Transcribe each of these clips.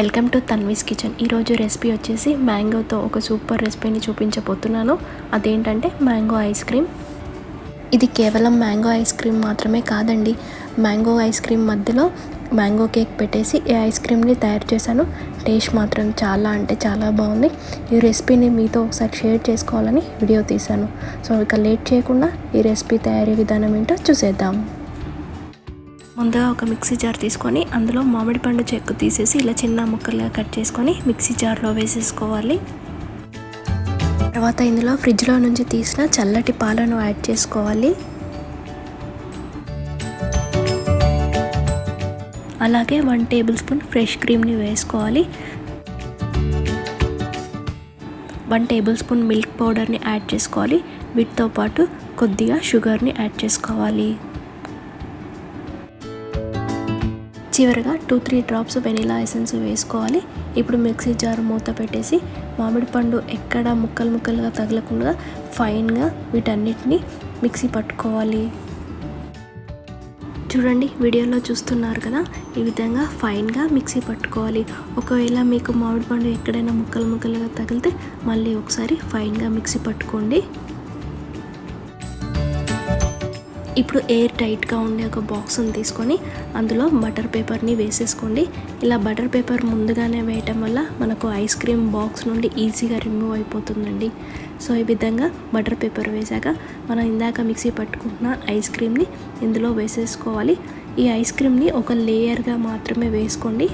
Welcome to Tanvi's kitchen. ఈరోజు recipe వచ్చేసి మ్యాంగోతో ఒక సూపర్ రెసిపీని చూపించబోతున్నాను. అదేంటంటే మ్యాంగో ఐస్ క్రీమ్. ఇది కేవలం మ్యాంగో ఐస్ క్రీమ్ మాత్రమే కాదండి. మ్యాంగో ఐస్ క్రీమ్ మధ్యలో మ్యాంగో కేక్ పెట్టేసి ఈ ఐస్ క్రీమ్ని తయారు చేశాను. టేస్ట్ మాత్రం చాలా అంటే చాలా బాగుంది. ఈ రెసిపీని మీతో ఒకసారి షేర్ చేసుకోవాలని వీడియో తీశాను. సో ఇక లేట్ చేయకుండా ఈ రెసిపీ తయారీ విధానం ఏంటో చూసేద్దాం. ముందుగా ఒక మిక్సీ జార్ తీసుకొని అందులో మామిడి పండు చెక్కు తీసేసి ఇలా చిన్న ముక్కలుగా కట్ చేసుకొని మిక్సీ జార్లో వేసేసుకోవాలి. తర్వాత ఇందులో ఫ్రిడ్జ్లో నుంచి తీసిన చల్లటి పాలను యాడ్ చేసుకోవాలి. అలాగే వన్ టేబుల్ స్పూన్ ఫ్రెష్ క్రీమ్ని వేసుకోవాలి. వన్ టేబుల్ స్పూన్ మిల్క్ పౌడర్ని యాడ్ చేసుకోవాలి. వీటితో పాటు కొద్దిగా షుగర్ని యాడ్ చేసుకోవాలి. చివరిగా two three drops vanilla essence వేసుకోవాలి. ఇప్పుడు మిక్సీ జార్ మూత పెట్టేసి మామిడి పండు ఎక్కడ ముక్కలు ముక్కలుగా తగలకుండా ఫైన్గా వీటన్నిటిని మిక్సీ పట్టుకోవాలి. చూడండి వీడియోలో చూస్తున్నారు కదా ఈ విధంగా ఫైన్గా మిక్సీ పట్టుకోవాలి. ఒకవేళ మీకు మామిడి పండు ఎక్కడైనా ముక్కలు ముక్కలుగా తగిలితే మళ్ళీ ఒకసారి ఫైన్గా మిక్సీ పట్టుకోండి. ఇప్పుడు ఎయిర్ టైట్గా ఉండే ఒక బాక్స్ని తీసుకొని అందులో బటర్ పేపర్ని వేసేసుకోండి. ఇలా బటర్ పేపర్ ముందుగానే వేయటం వల్ల మనకు ఐస్ క్రీమ్ బాక్స్ నుండి ఈజీగా రిమూవ్ అయిపోతుందండి. సో ఈ విధంగా బటర్ పేపర్ వేసాక మనం ఇందాక మిక్సీ పట్టుకుంటున్న ఐస్ క్రీమ్ని ఇందులో వేసేసుకోవాలి. ఈ ఐస్ క్రీమ్ని ఒక లేయర్గా మాత్రమే వేసుకోండి.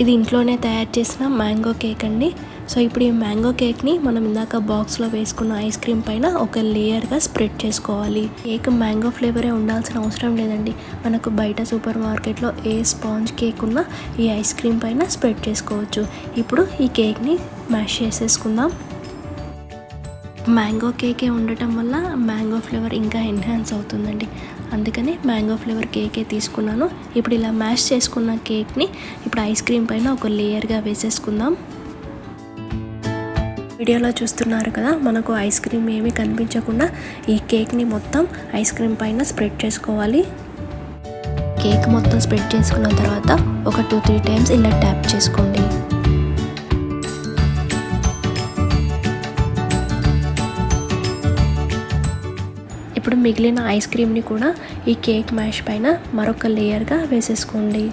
ఇది ఇంట్లోనే తయారు చేసిన మ్యాంగో కేక్ అండి. సో ఇప్పుడు ఈ మ్యాంగో కేక్ని మనం ఇందాక బాక్స్లో వేసుకున్న ఐస్ క్రీమ్ పైన ఒక లేయర్గా స్ప్రెడ్ చేసుకోవాలి. కేక్ మ్యాంగో ఫ్లేవరే ఉండాల్సిన అవసరం లేదండి. మనకు బయట సూపర్ మార్కెట్లో ఏ స్పాంజ్ కేక్ ఉన్నా ఈ ఐస్ క్రీమ్ పైన స్ప్రెడ్ చేసుకోవచ్చు. ఇప్పుడు ఈ కేక్ని మ్యాష్ చేసేసుకుందాం. మ్యాంగో కేకే ఉండటం వల్ల మ్యాంగో ఫ్లేవర్ ఇంకా ఎన్హాన్స్ అవుతుందండి. అందుకని మ్యాంగో ఫ్లేవర్ కేకే తీసుకున్నాను. ఇప్పుడు ఇలా మ్యాష్ చేసుకున్న కేక్ని ఇప్పుడు ఐస్ క్రీమ్ పైన ఒక లేయర్గా వేసేసుకుందాం. వీడియోలో చూస్తున్నారు కదా మనకు ఐస్ క్రీమ్ ఏమీ కనిపించకుండా ఈ కేక్ని మొత్తం ఐస్ క్రీమ్ పైన స్ప్రెడ్ చేసుకోవాలి. కేక్ మొత్తం స్ప్రెడ్ చేసుకున్న తర్వాత ఒక టూ త్రీ టైమ్స్ ఇలా ట్యాప్ చేసుకోండి. ఇప్పుడు మిగిలిన ఐస్ క్రీమ్ని కూడా ఈ కేక్ మ్యాష్ పైన మరొక లేయర్గా వేసేసుకోండి.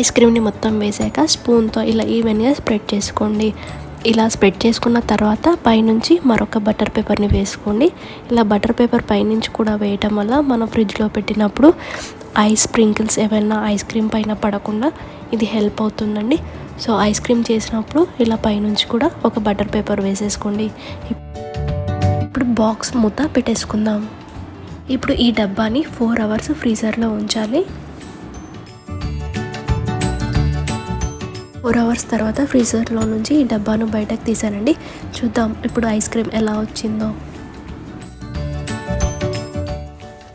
ఐస్ క్రీమ్ని మొత్తం వేసాక స్పూన్తో ఇలా ఈవెన్గా స్ప్రెడ్ చేసుకోండి. ఇలా స్ప్రెడ్ చేసుకున్న తర్వాత పైనుంచి మరొక బటర్ పేపర్ని వేసుకోండి. ఇలా బటర్ పేపర్ పైనుంచి కూడా వేయటం వల్ల మనం ఫ్రిడ్జ్లో పెట్టినప్పుడు ఐస్ స్ప్రింకిల్స్ ఏమైనా ఐస్ క్రీమ్ పైన పడకుండా ఇది హెల్ప్ అవుతుందండి. సో ఐస్ క్రీమ్ చేసినప్పుడు ఇలా పైనుంచి కూడా ఒక బటర్ పేపర్ వేసేసుకోండి. ఇప్పుడు బాక్స్ మూత పెట్టేసుకుందాం. ఇప్పుడు ఈ డబ్బాని ఫోర్ అవర్స్ ఫ్రీజర్లో ఉంచాలి. ఫోర్ అవర్స్ తర్వాత ఫ్రీజర్లో నుంచి ఈ డబ్బాను బయటకు తీసానండి చూద్దాం ఇప్పుడు ఐస్ క్రీమ్ ఎలా వచ్చిందో.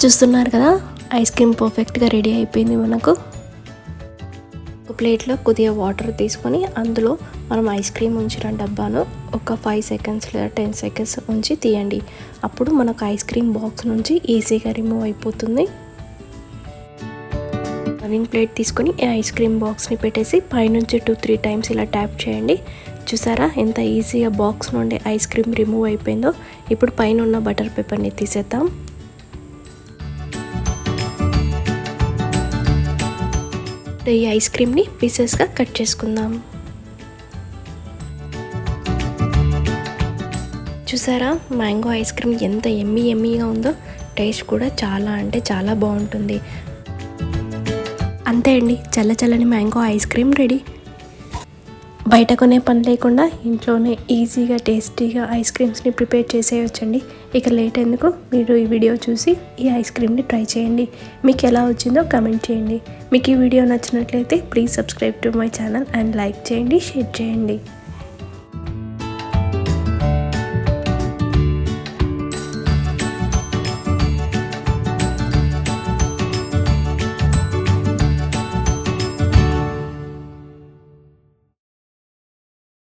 చూస్తున్నారు కదా ఐస్ క్రీమ్ పర్ఫెక్ట్గా రెడీ అయిపోయింది మనకు. ఒక ప్లేట్లో కొద్దిగా వాటర్ తీసుకొని అందులో మనం ఐస్ క్రీమ్ ఉంచిన డబ్బాను ఒక ఫైవ్ సెకండ్స్ లేదా టెన్ సెకండ్స్ ఉంచి తీయండి. అప్పుడు మనకు ఐస్ క్రీమ్ బాక్స్ నుంచి ఈజీగా రిమూవ్ అయిపోతుంది. సర్వింగ్ ప్లేట్ తీసుకొని ఈ ఐస్ క్రీమ్ బాక్స్ని పెట్టేసి పైనుంచి టూ త్రీ టైమ్స్ ఇలా ట్యాప్ చేయండి. చూసారా ఎంత ఈజీగా బాక్స్ నుండి ఐస్ క్రీమ్ రిమూవ్ అయిపోయిందో? ఇప్పుడు పైన ఉన్న బటర్ పేపర్ని తీసేద్దాం. ఈ ఐస్ క్రీమ్ని పీసెస్గా కట్ చేసుకుందాం. చూసారా మ్యాంగో ఐస్ క్రీమ్ ఎంత ఎమ్మీ ఎమ్మీగా ఉందో? టేస్ట్ కూడా చాలా అంటే చాలా బాగుంటుంది. అంతే అండి చల్ల చల్లని మ్యాంగో ఐస్ క్రీమ్ రెడీ. బయట కొనే పని లేకుండా ఇంట్లోనే ఈజీగా టేస్టీగా ఐస్ క్రీమ్స్ని ప్రిపేర్ చేసేయచ్చండి. ఇక లేట్ ఎందుకు? మీరు ఈ వీడియో చూసి ఈ ఐస్ క్రీమ్ని ట్రై చేయండి. మీకు ఎలా వచ్చిందో కమెంట్ చేయండి. మీకు ఈ వీడియో నచ్చినట్లయితే please subscribe to my channel and like చేయండి షేర్ చేయండి.